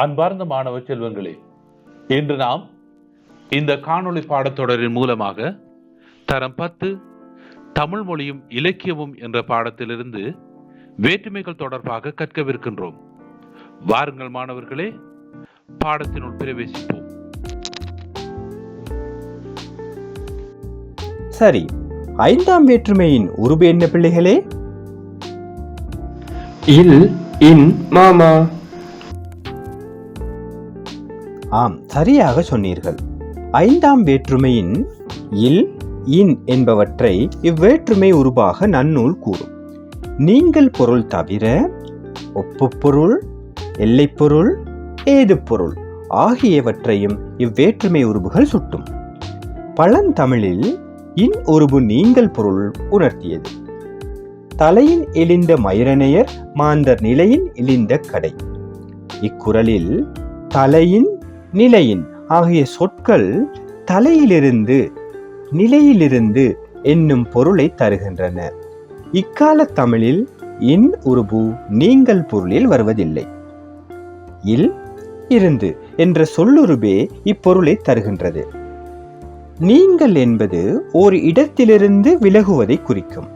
அன்பார்ந்த மாணவ செல்வங்களே இன்று நாம் இந்த காணொளி பாடத்தொடரின் மூலமாக தரம் பத்து தமிழ் மொழியும் இலக்கியமும் என்ற பாடத்திலிருந்து வேற்றுமைகள் தொடர்பாக கற்கவிருக்கின்றோம். வாருங்கள் மாணவர்களே பாடத்தினுள் பிரவேசிப்போம். சரி ஐந்தாம் வேற்றுமையின் உருபு என்ன பிள்ளைகளே? இல் இன் மாமா. ஆம் சரியாக சொன்னீர்கள். ஐந்தாம் வேற்றுமையின் இல் இன் என்பவற்றை இவ்வேற்றுமை உருவாக நன்னூல் கூறும். நீங்கள் பொருள் தவிர ஒப்புப்பொருள் எல்லைப்பொருள் ஏதுப்பொருள் ஆகியவற்றையும் இவ்வேற்றுமை உருபுகள் சுட்டும். பழந்தமிழில் இன் உருபு நீங்கள் பொருள் உணர்த்தியது. தலையின் எழிந்த மயிரனையர் மாந்தர் நிலையின் இழிந்த கடை. இக்குறளில் தலையின் நிலையின் ஆகிய சொற்கள் தலையிலிருந்து நிலையிலிருந்து என்னும் பொருளை தருகின்றன. இக்கால தமிழில் இன் உருபு நீங்கள் பொருளில் வருவதில்லை. இல் இருந்து என்ற சொல்லுருபே இப்பொருளை தருகின்றது. நீங்கள் என்பது ஒரு இடத்திலிருந்து விலகுவதை குறிக்கும்.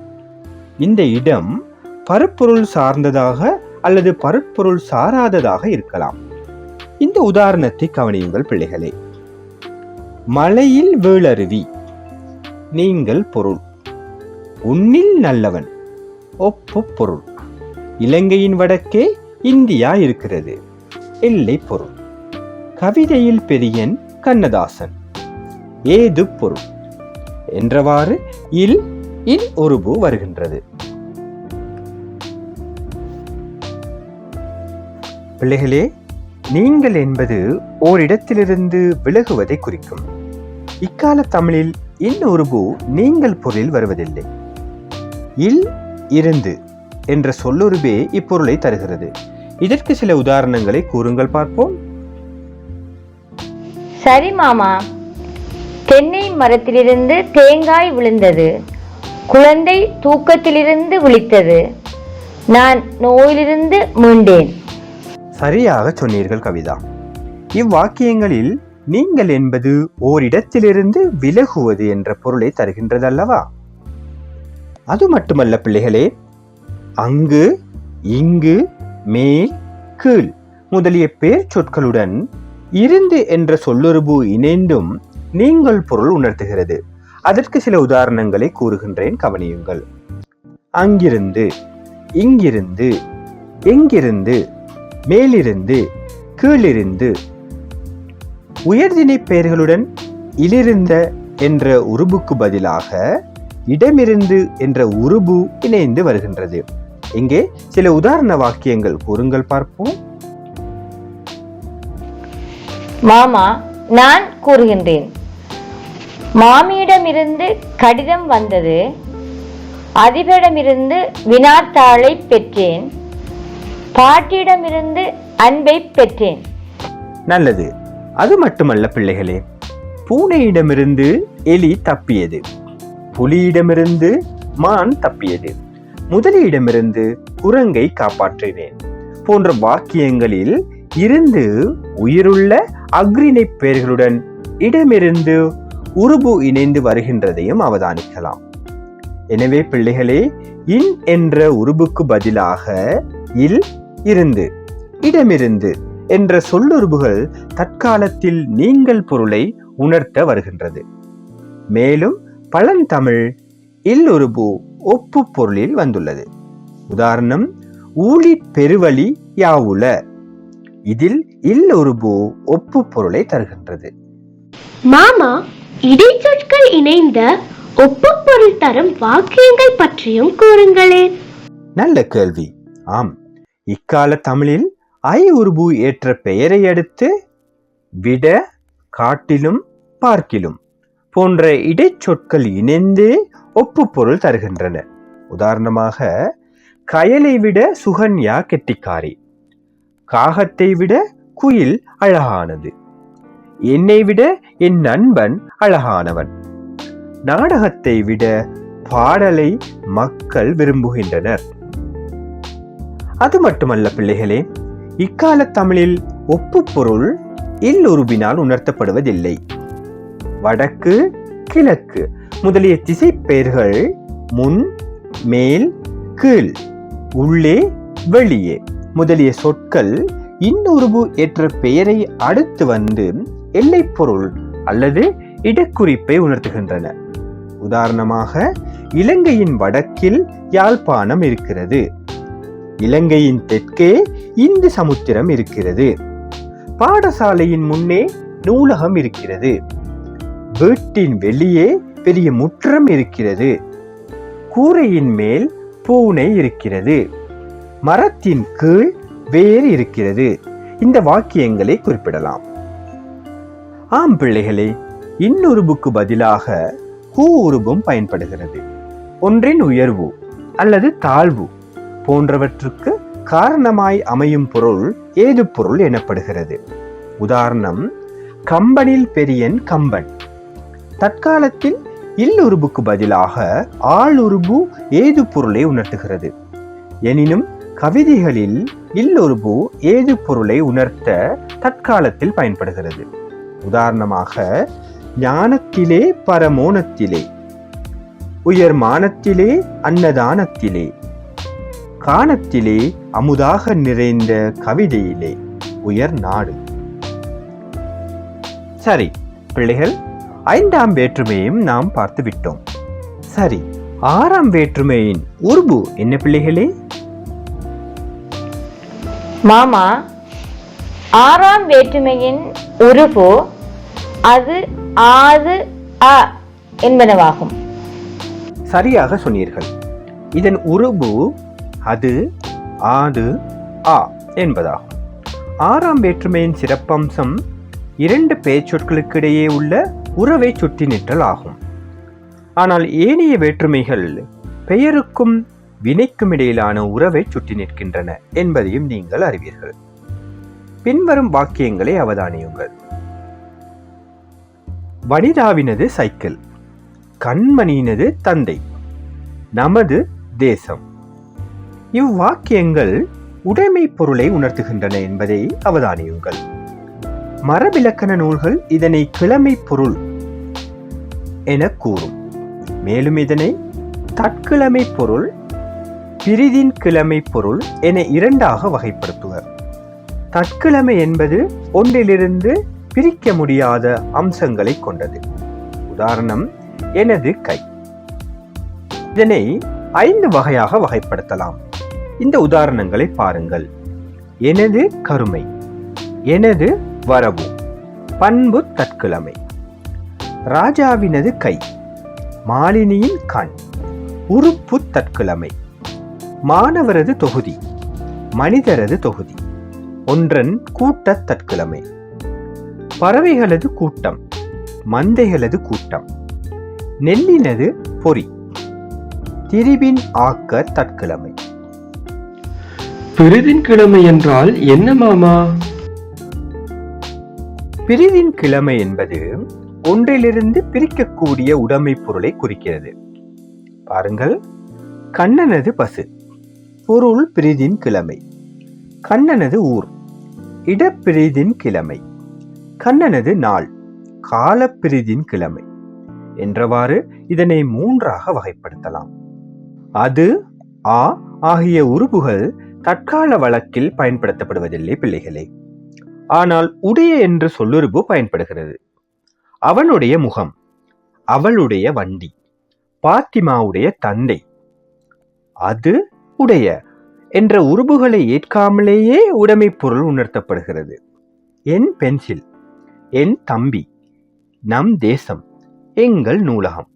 இந்த இடம் பருப்பொருள் சார்ந்ததாக அல்லது பருப்பொருள் சாராததாக இருக்கலாம். இந்த உதாரணத்தை கவனியுங்கள் பிள்ளைகளே. மலையில் வேளருவி நீங்கள் பொருள். உன்னில் நல்லவன் ஒப்பு பொருள். இலங்கையின் வடக்கே இந்தியா இருக்கிறது எல்லை பொருள். கவிதையில் பெரியன் கண்ணதாசன் ஏது பொருள். என்றவாறு இல் இல் உருபு வருகின்றது. பிள்ளைகளே நீங்கள் என்பது ஓரிடத்திலிருந்து விலகுவதை குறிக்கும். இக்கால தமிழில் இன்னொரு உருபு நீங்கள் பொருளில் வருவதில்லை. இல் இருந்து என்ற சொல்லுருபே இப்பொருளை தருகிறது. இதற்கு சில உதாரணங்களை கூறுங்கள் பார்ப்போம். சரி மாமா. தென்னை மரத்திலிருந்து தேங்காய் விழுந்தது. குழந்தை தூக்கத்திலிருந்து விழித்தது. நான் நோயிலிருந்து மீண்டேன். சரியாக சொன்னீர்கள் கவிதா. இவ்வாக்கியங்களில் நீங்கள் என்பது ஓரிடத்திலிருந்து விலகுவது என்ற பொருளை தருகின்றது அல்லவா அது மட்டுமல்ல பிள்ளைகளே அங்கு இங்கு மேல் கீழ் முதலிய பேர் சொற்களுடன் இருந்து என்ற சொல்லுருபு இணைந்தும் நீங்கள் பொருள் உணர்த்துகிறது. அதற்கு சில உதாரணங்களை கூறுகின்றேன் கவனியுங்கள். அங்கிருந்து இங்கிருந்து எங்கிருந்து மேலிருந்து கீழிருந்து உயர்தினை பெயர்களுடன் இலிருந்த என்ற உருபுக்கு பதிலாக இடமிருந்து என்ற உருபு இணைந்து வருகின்றது. இங்கே சில உதாரண வாக்கியங்கள் கூறுங்கள் பார்ப்போம். மாமா நான் கூறுகின்றேன். மாமியிடமிருந்து கடிதம் வந்தது அதிபரிடமிருந்து வினாத்தாளை பெற்றேன். பாட்டியிடமிருந்து அன்பை பெற்றேன். நல்லது. அது மட்டுமல்ல பிள்ளைகளே பூனையிடமிருந்து எலி தப்பியது. புலியிடமிருந்து மான் தப்பியது. முதலியிடமிருந்து குரங்கை காப்பாற்றினேன். போன்ற வாக்கியங்களில் இருந்து உயிருள்ள அக்ரிணை பெயர்களுடன் இடமிருந்து உருபு இணைந்து வருகின்றதையும் அவதானிக்கலாம். எனவே பிள்ளைகளே இன் என்ற உருபுக்கு பதிலாக இல் இருந்து இடமிருந்து என்ற சொல்லுருபுகள் தற்காலத்தில் நீங்கள் பொருளை உணர்த்த வருகின்றது. மேலும் பழந்தமிழ் இல்லுருபு ஒப்பு பொருளில் வந்துள்ளது. உதாரணம் ஊழி பெருவழி யாவுல? இதில் இல்லுருபு ஒப்பு பொருளை தருகின்றது. மாமா இடைச்சொற்கள் இணைந்த ஒப்புப்பொருள் தரும் வாக்கியங்கள் பற்றியும் கூறுங்களேன். நல்ல கேள்வி. ஆம் இக்கால தமிழில் ஐ உருபு ஏற்ற பெயரை அடுத்து விட காட்டிலும் பார்க்கிலும் போன்ற இடைச்சொற்கள் இணைந்து ஒப்புப்பொருள் தருகின்றன. உதாரணமாக கயலை விட சுகன்யா கெட்டிக்காரி காகத்தை விட குயில் அழகானது என்னை விட என் நண்பன் அழகானவன் நாடகத்தை விட பாடலை மக்கள் விரும்புகின்றனர். அது மட்டுமல்ல பிள்ளைகளே இக்கால தமிழில் ஒப்புப்பொருள் இல்லுருபினால் உணர்த்தப்படுவதில்லை. வடக்கு கிழக்கு முதலிய திசைப்பெயர்கள் முன் மேல் கீழ் உள்ளே வெளியே முதலிய சொற்கள் இன்னுருபு என்ற பெயரை அடுத்து வந்து எல்லைப்பொருள் அல்லது இடக்குறிப்பை உணர்த்துகின்றன. உதாரணமாக இலங்கையின் வடக்கில் யாழ்ப்பாணம் இருக்கிறது. இலங்கையின் தெற்கே இந்து சமுத்திரம் இருக்கிறது. பாடசாலையின் முன்னே நூலகம் இருக்கிறது. வீட்டின் வெளியே பெரிய முற்றம் இருக்கிறது. கூரையின் மேல் பூனை இருக்கிறது. மரத்தின் கீழ் வேர் இருக்கிறது. இந்த வாக்கியங்களை குறிப்பிடலாம். ஆம் பிள்ளைகளே இன்னுருபுக்கு பதிலாக கூ உருபும் பயன்படுகிறது. ஒன்றின் உயர்வு அல்லது தாழ்வு. போன்றவற்றுக்கு காரணமாய் அமையும் பொருள் ஏது பொருள் எனப்படுகிறது. உதாரணம் கம்பனில் பெரியன் கம்பன். தற்காலத்தில் இல்லுருபுக்கு பதிலாக ஆளுருபு ஏது பொருளை உணர்த்துகிறது. எனினும் கவிதைகளில் இல்லுருபு ஏது பொருளை உணர்த்த தற்காலத்தில் பயன்படுகிறது. உதாரணமாக ஞானத்திலே பரமோனத்திலே உயர் மானத்திலே அன்னதானத்திலே. காணத்திலே அமுதாக நிறைந்த கவிதையிலே உயர் நாடு. சரி பிள்ளைகள் ஐந்தாம் வேற்றுமையும் நாம் பார்த்து விட்டோம் சரி ஆறாம் வேற்றுமையின் உருபு என்ன பிள்ளைகளே? மாமா ஆறாம் வேற்றுமையின் உருபு அது ஆது அ என்பனவாகும். சரியாக சொன்னீர்கள். இதன் உருபு அது ஆது ஆ என்பதாகும். ஆறாம் வேற்றுமையின் சிறப்பம்சம் இரண்டு பெயர்ச்சொற்களுக்கிடையே உள்ள உறவை சுட்டி நிற்றல் ஆகும். ஆனால் ஏனைய வேற்றுமைகள் பெயருக்கும் வினைக்கும் இடையிலான உறவை சுற்றி நிற்கின்றன என்பதையும் நீங்கள் அறிவீர்கள். பின்வரும் வாக்கியங்களை அவதானியுங்கள். வனிதாவினது சைக்கிள் கண்மணியினது தந்தை நமது தேசம். இவ்வாக்கியங்கள் உடைமை பொருளை உணர்த்துகின்றன என்பதை அவதானியுங்கள். மரபிலக்கண நூல்கள் இதனை கிழமை பொருள் என கூறும். மேலும் இதனை தற்கிழமை பொருள் பிரிதின் கிழமை பொருள் என இரண்டாக வகைப்படுத்துவர். தற்கிழமை என்பது ஒன்றிலிருந்து பிரிக்க முடியாத அம்சங்களை கொண்டது. உதாரணம் எனது கை. இதனை ஐந்து வகையாக வகைப்படுத்தலாம். இந்த உதாரணங்களை பாருங்கள். எனது கருமை எனது வரவு பண்பு தற்கிழமை. ராஜாவினது கை மாலினியின் கண் உறுப்பு தற்கிழமை. மாணவரது தொகுதி மனிதரது தொகுதி ஒன்றன் கூட்டத் தற்கிழமை. பறவைகளது கூட்டம் மந்தைகளது கூட்டம். நெல்லினது பொறி திரிபின் ஆக்க தற்கிழமை. பிரிதின் கிழமை என்றால் என்ன மாமா? பிரிதின் கிழமை என்பது ஒன்றிலிருந்து பிரிக்கக்கூடிய உடைமை பொருளை குறிக்கிறது. பாருங்கள். கண்ணனது பசு. பொருள் பிரிதின் கிழமை. கண்ணனது ஊர். இடப்பிரிதின் கிழமை. கண்ணனது நாள். காலப்பிரிதின் கிழமை. என்றவாறு இதனை மூன்றாக வகைப்படுத்தலாம். அது ஆ ஆகிய உறுப்புகள் தற்கால வழக்கில் பயன்படுத்தப்படுவதில்லை பிள்ளைகளே. ஆனால் உடைய என்று சொல்லுருபு பயன்படுகிறது. அவனுடைய முகம் அவளுடைய வண்டி பாத்திமாவுடைய தந்தை அது உடைய என்ற உருபுகளை ஏற்காமலேயே உடைமை பொருள் உணர்த்தப்படுகிறது. என் பென்சில் என் தம்பி நம் தேசம் எங்கள் நூலகம்.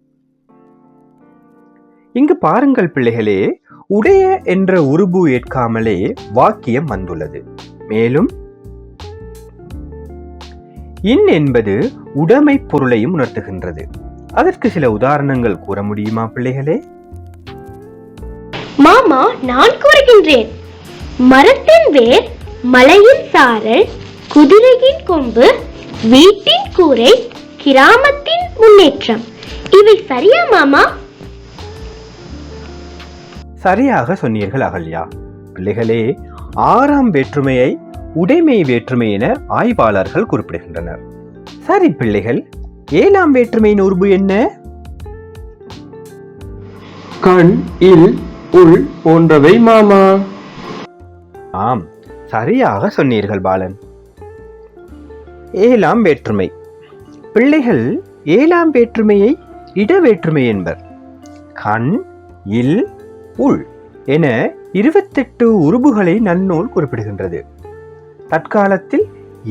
இங்கு பாருங்கள் பிள்ளைகளே உடைய என்ற உருபு ஏற்காமலே வாக்கியம் வந்துள்ளது. மேலும் இன் என்பது உடைமை பொருளையும் உணர்த்துகின்றது. அதற்கு சில உதாரணங்கள் கூற முடியுமா பிள்ளைகளே? மாமா நான் கூறுகின்றேன். மரத்தின் வேர் மலையின் சாரல் குதிரையின் கொம்பு வீட்டின் கூரை கிராமத்தின் முன்னேற்றம். இவை சரியா மாமா? சரியாக சொன்னீர்கள் அகல்யா. பிள்ளைகளே ஆறாம் வேற்றுமையை உடைமை வேற்றுமை என ஆய்வாளர்கள் குறிப்பிடுகின்றனர். சரி பிள்ளைகள் ஏழாம் வேற்றுமையின் உருபு என்ன? கண் இல் உள் போன்றவை மாமா. ஆம் சரியாக சொன்னீர்கள் பாலன். ஏழாம் வேற்றுமை. பிள்ளைகள் ஏழாம் வேற்றுமையை இட வேற்றுமை என்பர். கண் இல் உள் என இருபத்தெட்டு உருபுகளை நன்னூல் குறிப்பிடுகின்றது. தற்காலத்தில்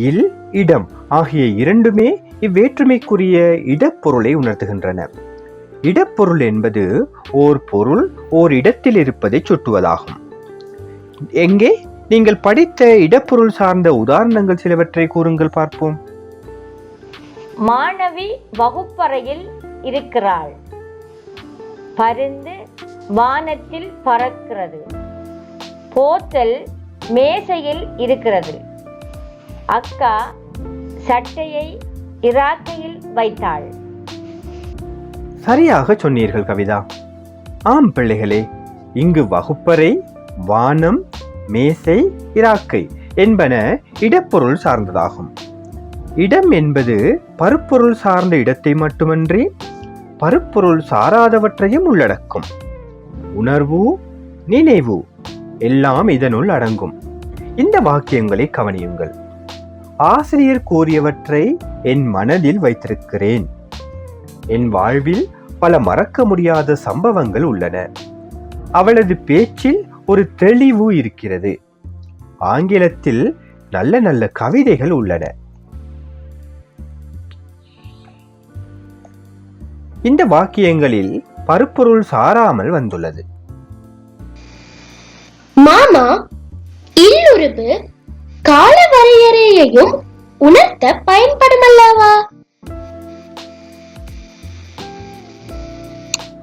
இல் இடம் ஆகிய இரண்டுமே இவ்வேற்றுமைக்குரிய இடப்பொருளை உணர்த்துகின்றன. இடப்பொருள் என்பது ஓர் பொருள் ஓர் இடத்தில் இருப்பதை சுட்டுவதாகும். எங்கே நீங்கள் படித்த இடப்பொருள் சார்ந்த உதாரணங்கள் சிலவற்றை கூறுங்கள் பார்ப்போம். மாணவி வகுப்பறையில் இருக்கிறாள். பருந்து வானத்தில் பறக்கிறது. போத்தல் மேசையில் இருக்கிறது. அக்கா சட்டையை இராக்கையில் வைத்தாள். சரியாக சொன்னீர்கள் கவிதா. ஆம் பிள்ளைகளே இங்கு வகுப்பறை வானம் மேசை இராக்கை என்பன இடப்பொருள் சார்ந்ததாகும். இடம் என்பது பருப்பொருள் சார்ந்த இடத்தை மட்டுமன்றி பருப்பொருள் சாராதவற்றையும் உள்ளடக்கும். உணர்வு? நினைவு? எல்லாம் இதனுள் அடங்கும். இந்த வாக்கியங்களை கவனியுங்கள். ஆசிரியர் கூறியவற்றை என் மனதில் வைத்திருக்கிறேன். என் வாழ்வில் பல மறக்க முடியாத சம்பவங்கள் உள்ளன. அவளது பேச்சில் ஒரு தெளிவு இருக்கிறது. ஆங்கிலத்தில் நல்ல நல்ல கவிதைகள் உள்ளன. இந்த வாக்கியங்களில் பருப்பொருள் சாராமல் வந்துள்ளது. மாமா இல்லுருபு கால வரையறையையும் உணர்த்த பயன்படுமல்லவா?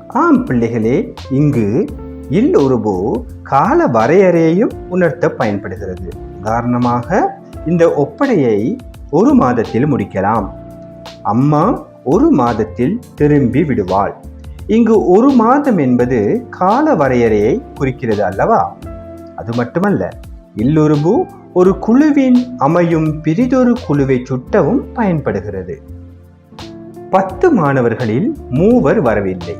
ஆம் பிள்ளைகளே இங்கு இல் உருபு கால வரையறையையும் உணர்த்த பயன்படுகிறது. உதாரணமாக இந்த ஒப்படையை ஒரு மாதத்தில் முடிக்கலாம். அம்மா ஒரு மாதத்தில் திரும்பி விடுவாள். இங்கு ஒரு மாதம் என்பது கால வரையறையை குறிக்கிறது அல்லவா? அது மட்டுமல்ல இல்லுருபு ஒரு குழுவின் அமையும் பிரிதொரு குழுவை சுட்டவும் பயன்படுகிறது. பத்து மாணவர்களில் மூவர் வரவில்லை.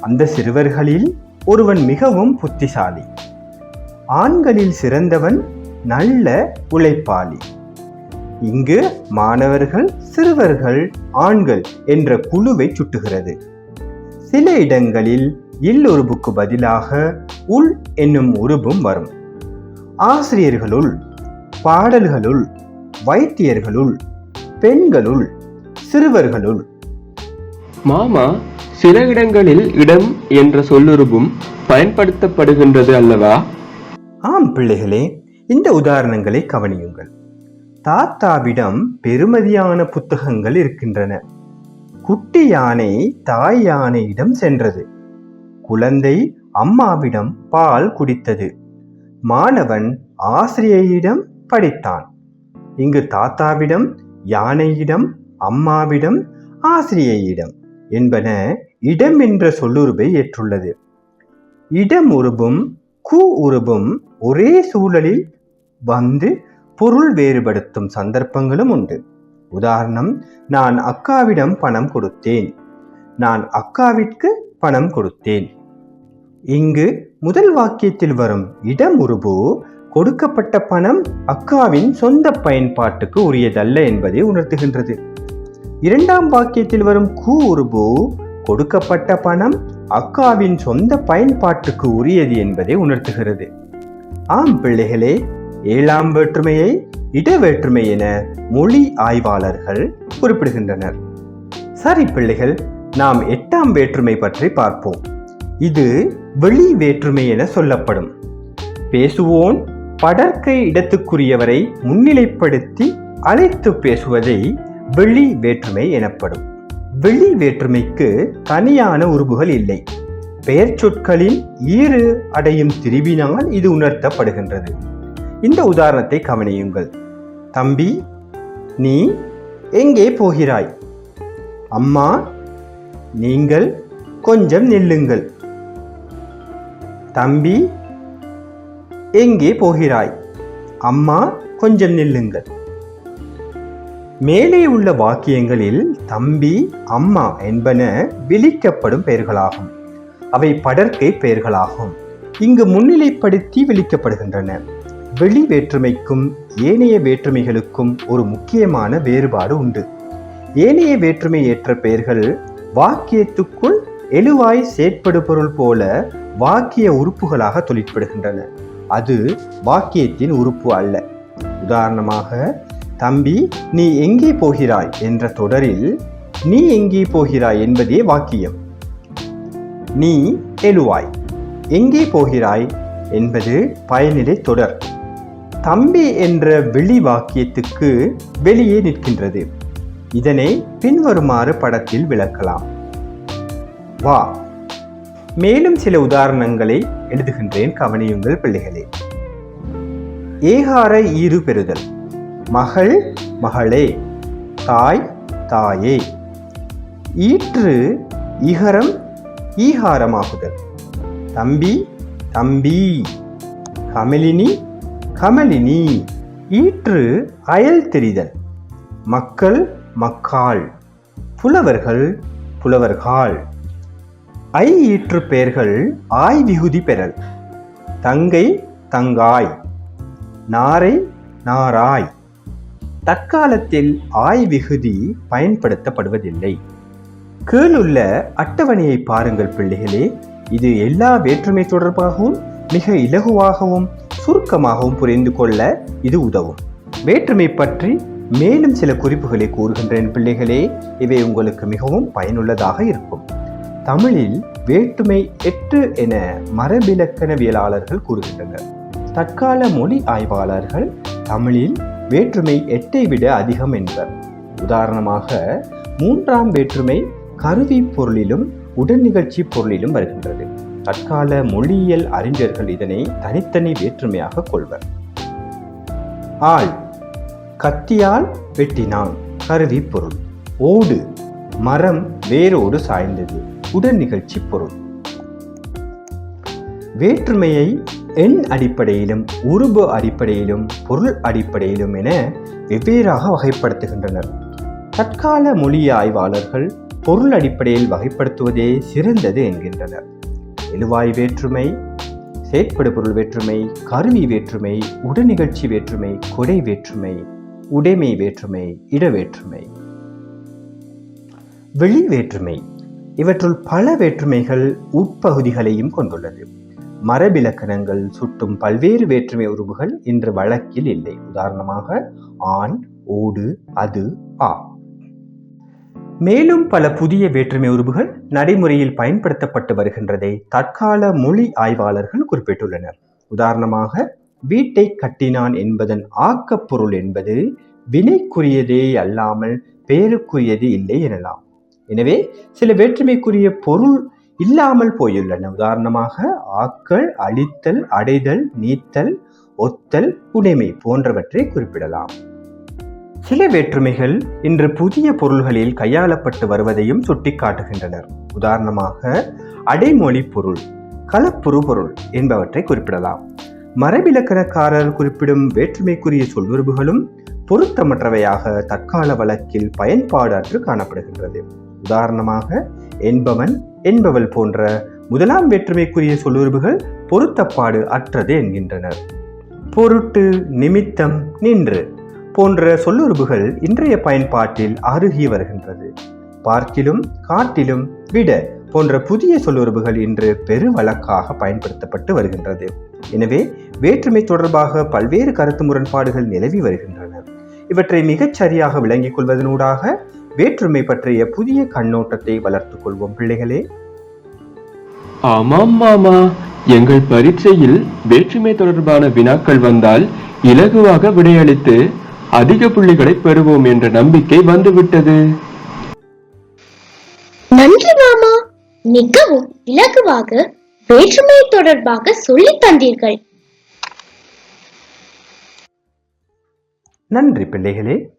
அந்த சிறுவர்களில் ஒருவன் மிகவும் புத்திசாலி. ஆண்களில் சிறந்தவன் நல்ல உழைப்பாளி. இங்கு மாணவர்கள் சிறுவர்கள் ஆண்கள் என்ற குழுவை சுட்டுகிறது. சில இடங்களில் இல் உருபுக்கு பதிலாக உள் என்னும் உருபும் வரும். ஆசிரியர்களுள் பாடல்களுள் வைத்தியர்களுள் பெண்களுள் சிறுவர்களுள். மாமா சில இடங்களில் இடம் என்ற சொல்லுருபும் பயன்படுத்தப்படுகின்றது அல்லவா? ஆம் பிள்ளைகளே இந்த உதாரணங்களை கவனியுங்கள். தாத்தாவிடம் பெருமதியான புத்தகங்கள் இருக்கின்றன. குட்டி யானை தாய் யானையிடம் சென்றது. குழந்தை அம்மாவிடம் பால் குடித்தது. மாணவன் ஆசிரியையிடம் படித்தான். இங்கு தாத்தாவிடம் யானையிடம் அம்மாவிடம் ஆசிரியையிடம் என்பன இடம் என்ற சொல்லுருவை ஏற்றுள்ளது. இடம் உருபும் கு உருபும் ஒரே சூழலில் வந்து பொருள் வேறுபடுத்தும் சந்தர்ப்பங்களும் உண்டு. உதாரணம் நான் அக்காவிடம் பணம் கொடுத்தேன். நான் அக்காவிற்கு பணம் கொடுத்தேன். இங்கு முதல் வாக்கியத்தில் வரும் இடம் உருபு கொடுக்கப்பட்ட பணம் அக்காவின் சொந்த பயன்பாட்டுக்கு உரியதல்ல என்பதை உணர்த்துகின்றது. இரண்டாம் வாக்கியத்தில் வரும் கூ உருபு கொடுக்கப்பட்ட பணம் அக்காவின் சொந்த பயன்பாட்டுக்கு உரியது என்பதை உணர்த்துகிறது. ஆம் பிள்ளைகளே ஏழாம் வேற்றுமையை இட வேற்றுமை என மொழி ஆய்வாளர்கள் குறிப்பிடுகின்றனர். சரி பிள்ளைகள் நாம் எட்டாம் வேற்றுமை பற்றி பார்ப்போம். இது வெளி வேற்றுமை என சொல்லப்படும். பேசுவோன் படற்கை இடத்துக்குரியவரை முன்னிலைப்படுத்தி அழைத்து பேசுவதை வெளி வேற்றுமை எனப்படும். வெளி வேற்றுமைக்கு தனியான உருபுகள் இல்லை. பெயர் சொற்களின் ஈறு அடையும் திரிவினால் இது உணர்த்தப்படுகின்றது. இந்த உதாரணத்தை கவனியுங்கள். தம்பி நீ எங்கே போகிறாய்? அம்மா நீங்கள் கொஞ்சம் நில்லுங்கள். தம்பி எங்கே போகிறாய்? அம்மா கொஞ்சம் நில்லுங்கள். மேலே உள்ள வாக்கியங்களில் தம்பி அம்மா என்பன விளிக்கப்படும் பெயர்களாகும். அவை படர்க்கை பெயர்களாகும். இங்கு முன்னிலைப்படுத்தி விளிக்கப்படுகின்றன. வெளி வேற்றுமைக்கும் ஏனைய வேற்றுமைகளுக்கும் ஒரு முக்கியமான வேறுபாடு உண்டு. ஏனைய வேற்றுமை ஏற்ற பெயர்கள் வாக்கியத்துக்குள் எழுவாய் செயற்படு பொருள் போல வாக்கிய உறுப்புகளாக தொழிற்படுகின்றன. அது வாக்கியத்தின் உறுப்பு அல்ல. உதாரணமாக தம்பி நீ எங்கே போகிறாய்? என்ற தொடரில் நீ எங்கே போகிறாய்? என்பதே வாக்கியம். நீ எழுவாய். எங்கே போகிறாய்? என்பது பயனிலை தொடர். தம்பி என்ற வெளி வாக்கியத்துக்கு வெளியே நிற்கின்றது. இதனை பின்வருமாறு படத்தில் விளக்கலாம். வா. மேலும் சில உதாரணங்களை எழுதுகின்றேன் கவனியுங்கள் பிள்ளைகளே. ஏகார ஈறு பெறுதல். மகள் மகளே. தாய் தாயே. ஈற்று இகரம் ஈகாரமாகுதல். தம்பி தம்பி. கமலினி கமலினி ஈற்று அயல் தெரிதல். மக்கள் மக்காள் புலவர்கள் புலவர்காள் ஐ ஈற்று பெயர்கள் ஆய் விகுதி பெறல். தங்கை தங்காய் நாரை நாராய். தற்காலத்தில் ஆய் விகுதி பயன்படுத்தப்படுவதில்லை. கீழுள்ள அட்டவணையை பாருங்கள் பிள்ளைகளே இது எல்லா வேற்றுமை தொடர்பாகவும் மிக இலகுவாகவும் சுருக்கமாகவும் புரிந்து கொள்ள இது உதவும். வேற்றுமை பற்றி மேலும் சில குறிப்புகளை கூறுகின்றேன் பிள்ளைகளே. இவை உங்களுக்கு மிகவும் பயனுள்ளதாக இருக்கும். தமிழில் வேற்றுமை எட்டு என மரபிலக்கணவியலாளர்கள் கூறுகின்றனர். தற்கால மொழி ஆய்வாளர்கள் தமிழில் வேற்றுமை எட்டை விட அதிகம் என்பர். உதாரணமாக மூன்றாம் வேற்றுமை கருவி பொருளிலும் உடல் நிகழ்ச்சி பொருளிலும் வருகின்றது. தற்கால மொழியியல் அறிஞர்கள் இதனை தனித்தனி வேற்றுமையாக கொள்வர். ஆள் கத்தியால் வெட்டினான் கருவி பொருள். ஓடு மரம் வேரோடு சாய்ந்தது உடல் நிகழ்ச்சி பொருள். வேற்றுமையை எண் அடிப்படையிலும் உருபு அடிப்படையிலும் பொருள் அடிப்படையிலும் என வெவ்வேறாக வகைப்படுத்துகின்றனர். தற்கால மொழி ஆய்வாளர்கள் பொருள் அடிப்படையில் வகைப்படுத்துவதே சிறந்தது என்கின்றனர். எழுவாய் வேற்றுமை செயற்படு பொருள் வேற்றுமை கருவி வேற்றுமை உடனிகழ்ச்சி வேற்றுமை கொடை வேற்றுமை உடைமை வேற்றுமை இடவேற்றுமை வெளி வேற்றுமை. இவற்றுள் பல வேற்றுமைகள் உட்பகுதிகளையும் கொண்டுள்ளது. மரபிலக்கணங்கள் சுட்டும் பல்வேறு வேற்றுமை உறவுகள் இன்று வழக்கில் இல்லை. உதாரணமாக ஆண் ஓடு அது ஆ. மேலும் பல புதிய வேற்றுமை உருவுகள் நடைமுறையில் பயன்படுத்தப்பட்டு வருகின்றதை தற்கால மொழி ஆய்வாளர்கள் குறிப்பிட்டுள்ளனர். உதாரணமாக வீட்டை கட்டினான் என்பதன் ஆக்கப்பொருள் என்பது வினைக்குரியதே அல்லாமல் பெயருக்குரியது இல்லை எனலாம். எனவே சில வேற்றுமைக்குரிய பொருள் இல்லாமல் போயுள்ளன. உதாரணமாக ஆக்கள் அழித்தல் அடைதல் நீத்தல் ஒத்தல் உடைமை போன்றவற்றை குறிப்பிடலாம். சில வேற்றுமைகள் இன்று புதிய பொருள்களில் கையாளப்பட்டு வருவதையும் சுட்டிக்காட்டுகின்றனர். உதாரணமாக அடைமொழி பொருள் கலப்புரு பொருள் என்பவற்றை குறிப்பிடலாம். மரபிலக்கணக்காரர் குறிப்பிடும் வேற்றுமைக்குரிய சொல்லுறுப்புகளும் பொருத்தமற்றவையாக தற்கால வழக்கில் பயன்பாடற்று காணப்படுகின்றது. உதாரணமாக என்பவன் என்பவள் போன்ற முதலாம் வேற்றுமைக்குரிய சொல்லுறுப்புகள் பொருத்தப்பாடு அற்றது என்கின்றனர். பொருட்டு நிமித்தம் நின்று போன்ற சொல்லுறுப்புகள் இன்றைய பயன்பாட்டில் அருகி வருகின்றது. பார்க்கிலும் காட்டிலும் விட போன்ற புதிய சொல்லுறுப்புகள் இன்று பெரு வழக்காக பயன்படுத்தப்பட்டு வருகின்றது. எனவே வேற்றுமை தொடர்பாக பல்வேறு கருத்து முரண்பாடுகள் நிலவி வருகின்றன. இவற்றை மிகச் சரியாக விளங்கிக் கொள்வதனூடாக வேற்றுமை பற்றிய புதிய கண்ணோட்டத்தை வளர்த்துக் கொள்வோம் பிள்ளைகளே. ஆமாம் மாமா. எங்கள் பரீட்சையில் வேற்றுமை தொடர்பான வினாக்கள் வந்தால் இலகுவாக விடையளித்து அதிக புள்ளிகளை பெறுவோம் என்ற நம்பிக்கை வந்துவிட்டது. நன்றி மாமா. மிகவும் இலகுவாக வேற்றுமை தொடர்பாக சொல்லித் தந்தீர்கள். நன்றி பிள்ளைகளே.